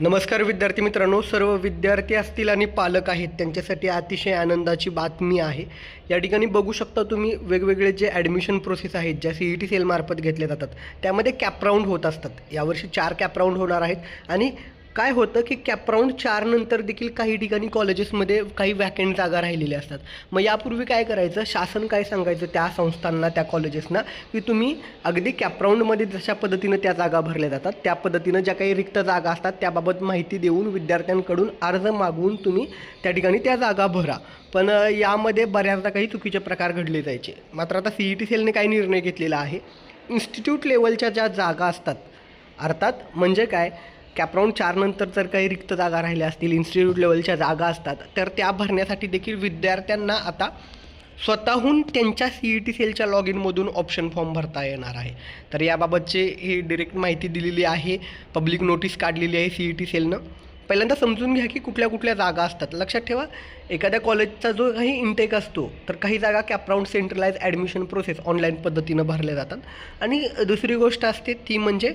नमस्कार विद्यार्थी मित्रांनो सर्व विद्यार्थी असतील आणि पालक आहेत त्यांच्यासाठी अतिशय आनंदाची बातमी आहे. या ठिकाणी बघू शकता तुम्ही वेगवेगळे जे ॲडमिशन प्रोसेस आहेत ज्या सी ई टी सेलमार्फत घेतल्या जातात त्यामध्ये कॅपराऊंड होत असतात. यावर्षी चार कॅपराऊंड होणार आहेत आणि काय होतं की कॅपराऊंड चारनंतर देखील काही ठिकाणी कॉलेजेसमध्ये काही वॅकेंट जागा राहिलेल्या असतात. मग यापूर्वी काय करायचं? शासन काय सांगायचं त्या संस्थांना त्या कॉलेजेसना की तुम्ही अगदी कॅपराऊंडमध्ये जशा पद्धतीनं त्या जागा भरल्या जातात त्या पद्धतीनं ज्या काही रिक्त जागा असतात त्याबाबत माहिती देऊन विद्यार्थ्यांकडून अर्ज मागवून तुम्ही त्या ठिकाणी त्या जागा भरा. पण यामध्ये बऱ्याचदा काही चुकीचे प्रकार घडले जायचे. मात्र आता सी ई टी सेलने काही निर्णय घेतलेला आहे. इन्स्टिट्यूट लेवलच्या ज्या जागा असतात अर्थात म्हणजे काय? कॅपराऊंड चारनंतर जर काही रिक्त जागा राहिल्या असतील इन्स्टिट्यूट लेवलच्या जागा असतात तर त्या भरण्यासाठी देखील विद्यार्थ्यांना आता स्वतःहून त्यांच्या सी ई टी सेलच्या लॉग इनमधून ऑप्शन फॉर्म भरता येणार आहे. तर याबाबतचे हे डिरेक्ट माहिती दिलेली आहे. पब्लिक नोटीस काढलेली आहे सी ई टी सेलनं पहिल्यांदा समजून घ्या की कुठल्या कुठल्या जागा असतात. लक्षात ठेवा एखाद्या कॉलेजचा जो काही इंटेक असतो तर काही जागा CAP round centralize admission process online पद्धतीनं भरल्या जातात. आणि दुसरी गोष्ट असते ती म्हणजे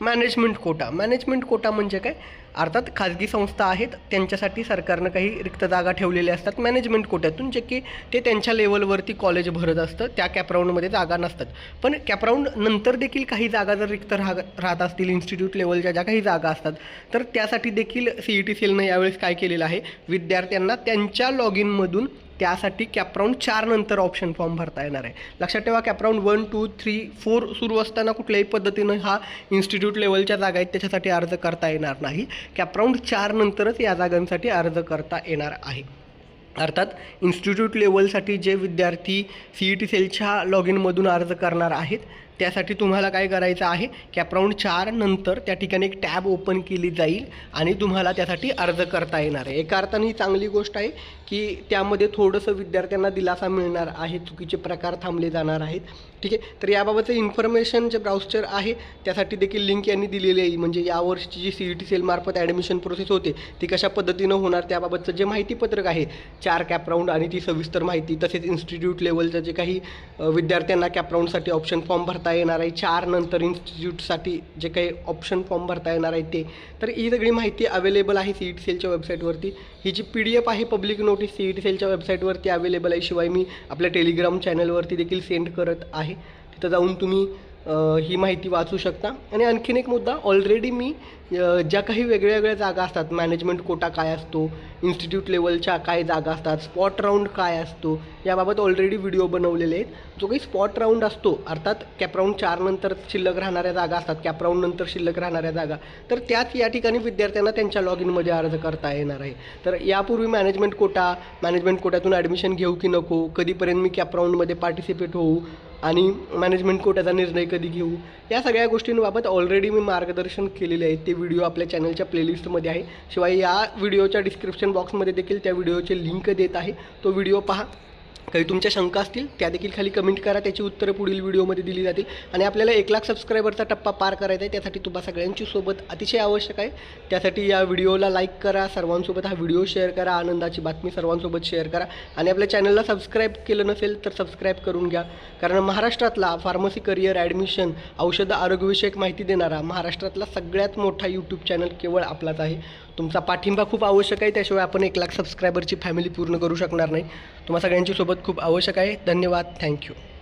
मॅनेजमेंट कोटा. मॅनेजमेंट कोटा म्हणजे काय? अर्थात खाजगी संस्था आहेत त्यांच्यासाठी सरकारनं काही रिक्त जागा ठेवलेल्या असतात मॅनेजमेंट कोट्यातून जे की ते त्यांच्या लेवलवरती कॉलेज भरत असतं त्या कॅपराऊंडमध्ये जागा नसतात. पण कॅपराऊंड नंतर देखील काही जागा जर रिक्त राह राहत असतील इन्स्टिट्यूट लेवलच्या ज्या काही जागा असतात तर त्यासाठी देखील सी ई टी सेलनं यावेळेस काय केलेलं आहे? विद्यार्थ्यांना त्यांच्या लॉग इनमधून त्यासाठी कॅपराऊंड चार नंतर ऑप्शन फॉर्म भरता येणार आहे. लक्षात ठेवा CAP round one two three four सुरू असताना कुठल्याही पद्धतीनं हा इन्स्टिट्यूट लेवलच्या जागा आहेत त्याच्यासाठी अर्ज करता येणार नाही. कॅपराऊंड चार नंतरच या जागांसाठी अर्ज करता येणार आहे. अर्थात इन्स्टिट्यूट लेवलसाठी जे विद्यार्थी सी ई टी सेलच्या लॉग इनमधून अर्ज करणार आहेत त्यासाठी तुम्हाला काय करायचं आहे कॅपराऊंड चार नंतर त्या ठिकाणी एक टॅब ओपन केली जाईल आणि तुम्हाला त्यासाठी अर्ज करता येणार आहे. एका अर्थाने ही चांगली गोष्ट आहे की त्यामध्ये थोडंसं विद्यार्थ्यांना दिलासा मिळणार आहे चुकीचे प्रकार थांबले जाणार आहेत. ठीक आहे? तर याबाबतचं इन्फॉर्मेशन जे ब्राउचर आहे त्यासाठी देखील लिंक यांनी दिलेली आहे. म्हणजे यावर्षीची जी सी ई टी सेलमार्फत ॲडमिशन प्रोसेस होते ती कशा पद्धतीनं होणार त्याबाबतचं जे माहितीपत्रक आहे चार कॅपराऊंड आणि ती सविस्तर माहिती तसेच इन्स्टिट्यूट लेवलचं जे काही विद्यार्थ्यांना कॅपराऊंडसाठी ऑप्शन फॉर्म भरता येणार आहे. चार नंतर इन्स्टिट्यूटसाठी जे काही ऑप्शन फॉर्म भरता येणार आहे ते. तर ही सगळी माहिती अवेलेबल आहे सी ई टी सेलच्या वेबसाईटवरती ही जी पी डी एफ आहे public notice C E T सेलच्या वेबसाईटवरती अवेलेबल आहे. शिवाय मी आपल्या टेलिग्राम चॅनलवरती देखील सेंड करत आहे. तिथं जाऊन तुम्ही ही माहिती वाचू शकता. आणि आणखीन एक मुद्दा ऑलरेडी मी ज्या काही वेगळ्या वेगळ्या जागा असतात मॅनेजमेंट कोटा काय असतो इन्स्टिट्यूट लेवलच्या काय जागा असतात स्पॉट राऊंड काय असतो याबाबत ऑलरेडी व्हिडिओ बनवलेले आहेत. जो काही स्पॉट राऊंड असतो अर्थात कॅपराऊंड चारनंतर शिल्लक राहणाऱ्या जागा असतात कॅपराऊंड नंतर शिल्लक राहणाऱ्या जागा तर त्याच या ठिकाणी विद्यार्थ्यांना त्यांच्या लॉग इनमध्ये अर्ज करता येणार आहे. तर यापूर्वी मॅनेजमेंट कोटा मॅनेजमेंट कोट्यातून ॲडमिशन घेऊ की नको कधीपर्यंत मी कॅपराऊंडमध्ये पार्टिसिपेट होऊ आणि मॅनेजमेंट कोट्याचा निर्णय कधी घेऊ? या सगळ्या गोष्टींबाबत ऑलरेडी मी मार्गदर्शन केलेले आहे ते व्हिडिओ आपल्या चॅनलच्या प्लेलिस्टमध्ये आहे. शिवाय या व्हिडिओच्या डिस्क्रिप्शन बॉक्समध्ये देखील त्या व्हिडिओचे लिंक देत आहे. तो व्हिडिओ पहा. काही तुमच्या शंका असतील त्या देखील खाली कमेंट करा. त्याची उत्तरं पुढील व्हिडिओमध्ये दिली जातील. आणि आपल्याला एक लाख सबस्क्रायबरचा टप्पा पार करायचा आहे. त्यासाठी तुम्हा सगळ्यांची सोबत अतिशय आवश्यक आहे. त्यासाठी या व्हिडिओला लाईक करा. सर्वांसोबत हा व्हिडिओ शेअर करा. आनंदाची बातमी सर्वांसोबत शेअर करा. आणि आपल्या चॅनलला सबस्क्राईब केलं नसेल तर सबस्क्राईब करून घ्या. कारण महाराष्ट्रातला फार्मसी करिअर ॲडमिशन औषधं आरोग्यविषयक माहिती देणारा महाराष्ट्रातला सगळ्यात मोठा यूट्यूब चॅनल केवळ आपलाच आहे. तुमचा पाठिंबा खूप आवश्यक आहे. त्याशिवाय आपण एक लाख सबस्क्रायबरची फॅमिली पूर्ण करू शकणार नाही. तुम्हा सगळ्यांची सोबत खूप आवश्यक आहे. धन्यवाद. थँक्यू.